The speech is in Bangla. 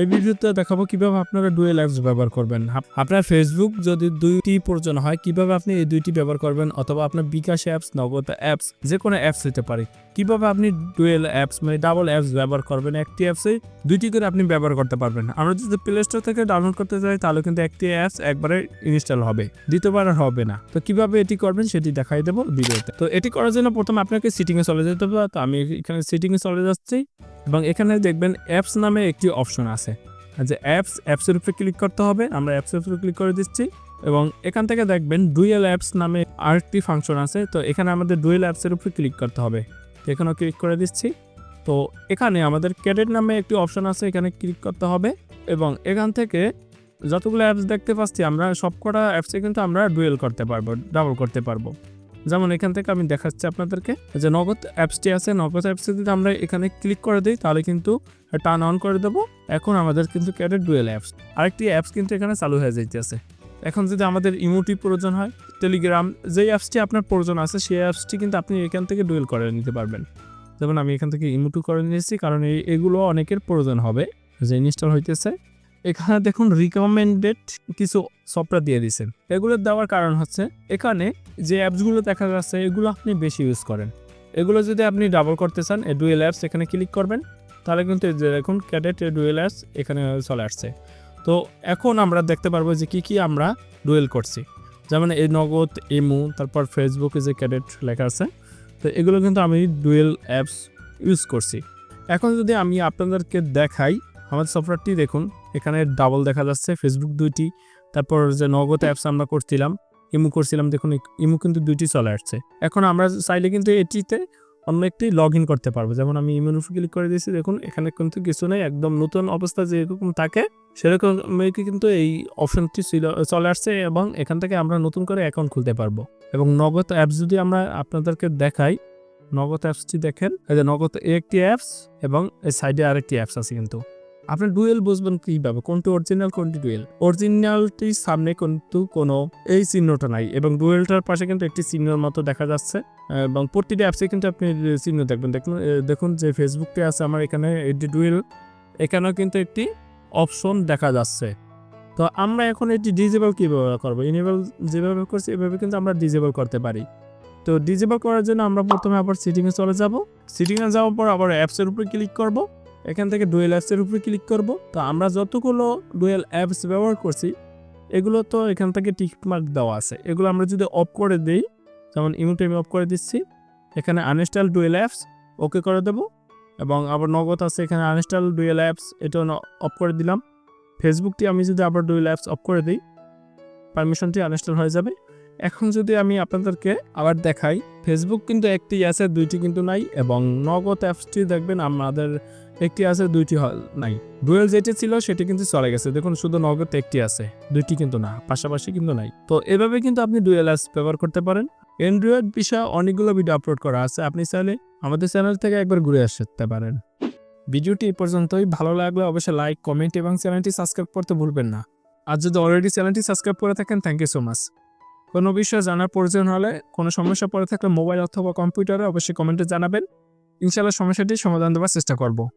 এই ভিডিওতে দেখাবো কীভাবে আপনারা ডুয়েল অ্যাপস ব্যবহার করবেন। আপনার ফেসবুক যদি দুইটি প্রয়োজন হয়, কীভাবে আপনি এই দুইটি ব্যবহার করবেন অথবা আপনার বিকাশ অ্যাপস নগদ অ্যাপস যে কোনো অ্যাপস হতে পারে। কীভাবে আপনি ডুয়েল অ্যাপস মানে ডাবল অ্যাপস ব্যবহার করবেন, একটি অ্যাপসে দুইটি করে আপনি ব্যবহার করতে পারবেন। আমরা যদি প্লে স্টোর থেকে ডাউনলোড করতে চাই তাহলে কিন্তু একটি অ্যাপস একবারে ইনস্টল হবে, দ্বিতীয়বার আর হবে না। তো কীভাবে এটি করবেন সেটি দেখাই দেবো ভিডিওতে। তো এটি করার জন্য প্রথমে আপনাকে সিটিংয়ে চলে যেতে হবে। তো আমি এখানে সিটিংয়ে চলে যাচ্ছি। এবং এখানে দেখবেন অ্যাপস নামে একটি অপশন আছে। যে অ্যাপস অ্যাপসের উপরে ক্লিক করতে হবে। আমরা অ্যাপসের উপরে ক্লিক করে দিচ্ছি এবং এখান থেকে দেখবেন ডুয়েল অ্যাপস নামে আরেকটি ফাংশন আছে। তো এখানে আমাদের ডুয়েল অ্যাপসের উপরে ক্লিক করতে হবে। এখানেও ক্লিক করে দিচ্ছি। তো এখানে আমাদের ক্যাডেট নামে একটি অপশন আছে, এখানে ক্লিক করতে হবে এবং এখান থেকে যতগুলো অ্যাপস দেখতে পাচ্ছি আমরা, সবকটা অ্যাপসে কিন্তু আমরা ডুয়েল করতে পারব ডাবল করতে পারব। যেমন এখান থেকে আমি দেখাচ্ছি আপনাদেরকে যে নগদ অ্যাপসটি আছে, নগদ অ্যাপসে যদি আমরা এখানে ক্লিক করে দিই, তাহলে কিন্তু টার্ন অন করে দেবো। এখন আমাদের কিন্তু ক্যাডেট ডুয়েল অ্যাপস আরেকটি অ্যাপস কিন্তু এখানে চালু হয়ে যাইতেছে। এখন যদি আমাদের ইমোটি প্রয়োজন হয় টেলিগ্রাম যেই অ্যাপসটি আপনার প্রয়োজন আছে, সেই অ্যাপসটি কিন্তু আপনি এখান থেকে ডুয়েল করে নিতে পারবেন। যেমন আমি এখান থেকে ইমোটু করে নিয়েছি, কারণ এই, এগুলো অনেকের প্রয়োজন হবে। যে ইনস্টল হইতেছে এখানে দেখুন রিকমেন্ডেড কিছু সফটওয়্যার দিয়ে দিয়েছেন এগুলো দেওয়ার কারণ হচ্ছে, এখানে যে অ্যাপসগুলো দেখা যাচ্ছে, এগুলো আপনি বেশি ইউজ করেন। এগুলো যদি আপনি ডাবল করতে চান ডুয়েল অ্যাপস এখানে ক্লিক করবেন, তাহলে কিন্তু দেখুন ক্যাডেট ডুয়েল অ্যাপস এখানে চলে আসছে। তো এখন আমরা দেখতে পারব যে কি কি আমরা ডুয়েল করছি। যেমন এই নগদ এমু তারপর ফেসবুকে যে ক্যাডেট লেখা আছে, তো এগুলো কিন্তু আমি ডুয়েল অ্যাপস ইউজ করছি। এখন যদি আমি আপনাদেরকে দেখাই আমাদের সফটওয়্যারটি দেখুন, এখানে ডাবল দেখা যাচ্ছে ফেসবুক দুইটি, তারপর যে নগদ অ্যাপস আমরা করছিলাম, ইমু করছিলাম, দেখুন ইমু কিন্তু দুইটি চলে আসছে। এখন আমরা চাইলে কিন্তু এটিতে অন্য একটি লগ ইন করতে পারব। যেমন আমি ইমেল ক্লিক করে দিয়েছি, দেখুন, এখানে কিন্তু কিছু নেই, একদম নতুন অবস্থা যেরকম থাকে সেরকম কিন্তু এই অপশনটি ছিল, চলে আসছে এবং এখান থেকে আমরা নতুন করে অ্যাকাউন্ট খুলতে পারব। এবং নগদ অ্যাপস যদি আমরা আপনাদেরকে দেখাই, নগদ অ্যাপসটি দেখেন নগদ একটি অ্যাপস এবং এই সাইডে আরেকটি অ্যাপস আছে কিন্তু। আপনি ডুয়েল বুঝবেন কীভাবে? কোনটি অরিজিনাল কোনটি ডুয়েল? অরিজিনালটির সামনে কিন্তু কোনো এই চিহ্নটা নাই এবং ডুয়েলটার পাশে কিন্তু একটি চিহ্নের মতো দেখা যাচ্ছে। এবং প্রতিটি অ্যাপসে কিন্তু আপনি চিহ্ন দেখবেন। দেখুন দেখুন যে ফেসবুকটি আছে আমার এখানে, এটি ডুয়েল। এখানেও কিন্তু একটি অপশন দেখা যাচ্ছে। তো আমরা এখন এটি ডিজেবল কীভাবে করব? ইনেবল যেভাবে করছি, এভাবে কিন্তু আমরা ডিজেবল করতে পারি। তো ডিজেবল করার জন্য আমরা প্রথমে আবার সিটিংয়ে চলে যাব। সিটিংয়ে যাওয়ার পর আবার অ্যাপসের উপরে ক্লিক করব। এখান থেকে ডুয়েল অ্যাপসের উপরে ক্লিক করব। তো আমরা যতগুলো ডুয়েল অ্যাপস ব্যবহার করছি, এগুলো তো এখান থেকে টিকমার্ক দেওয়া আছে। এগুলো আমরা যদি অফ করে দিই, যেমন ইমোটি আমি অফ করে দিচ্ছি, এখানে আনইনস্টল ডুয়েল অ্যাপস ওকে করে দেবো। এবং আবার নগদ আছে, এখানে আনইনস্টল ডুয়েল অ্যাপস এটা অফ করে দিলাম। ফেসবুকটি আমি যদি আবার ডুয়েল অ্যাপস অফ করে দিই পারমিশনটি আনইনস্টল হয়ে যাবে। এখন যদি আমি আপনাদেরকে আবার দেখাই ফেসবুক কিন্তু একটি আছে, দুইটি কিন্তু নাই। এবং নগদ অ্যাপসটি দেখবেন আমাদের একটি আছে, দুইটি হ- নাই। ডুয়েল যেটি ছিল সেটি কিন্তু চলে গেছে। দেখুন, শুধু নগদ একটি আছে, দুইটি কিন্তু না, পাশাপাশি কিন্তু নাই। তো এভাবে কিন্তু আপনি ডুয়েল অ্যাপস ব্যবহার করতে পারেন। অ্যান্ড্রয়েড বিষয়ে অনেকগুলো ভিডিও আপলোড করা আছে। আপনি চাইলে আমাদের চ্যানেল থেকে একবার ঘুরে আসতে পারেন। ভিডিওটি এই পর্যন্তই। ভালো লাগলে অবশ্যই লাইক, কমেন্ট এবং চ্যানেলটি সাবস্ক্রাইব করতে ভুলবেন না। আর যদি অলরেডি চ্যানেলটি সাবস্ক্রাইব করে থাকেন থ্যাংক ইউ সো মাচ কোনো বিষয়ে জানার প্রয়োজন হলে, কোনো সমস্যা পড়ে থাকলে মোবাইল অথবা কম্পিউটারে অবশ্যই কমেন্টে জানাবেন। ইনশাআল্লাহ সমস্যাটি সমাধান দেওয়ার চেষ্টা করব।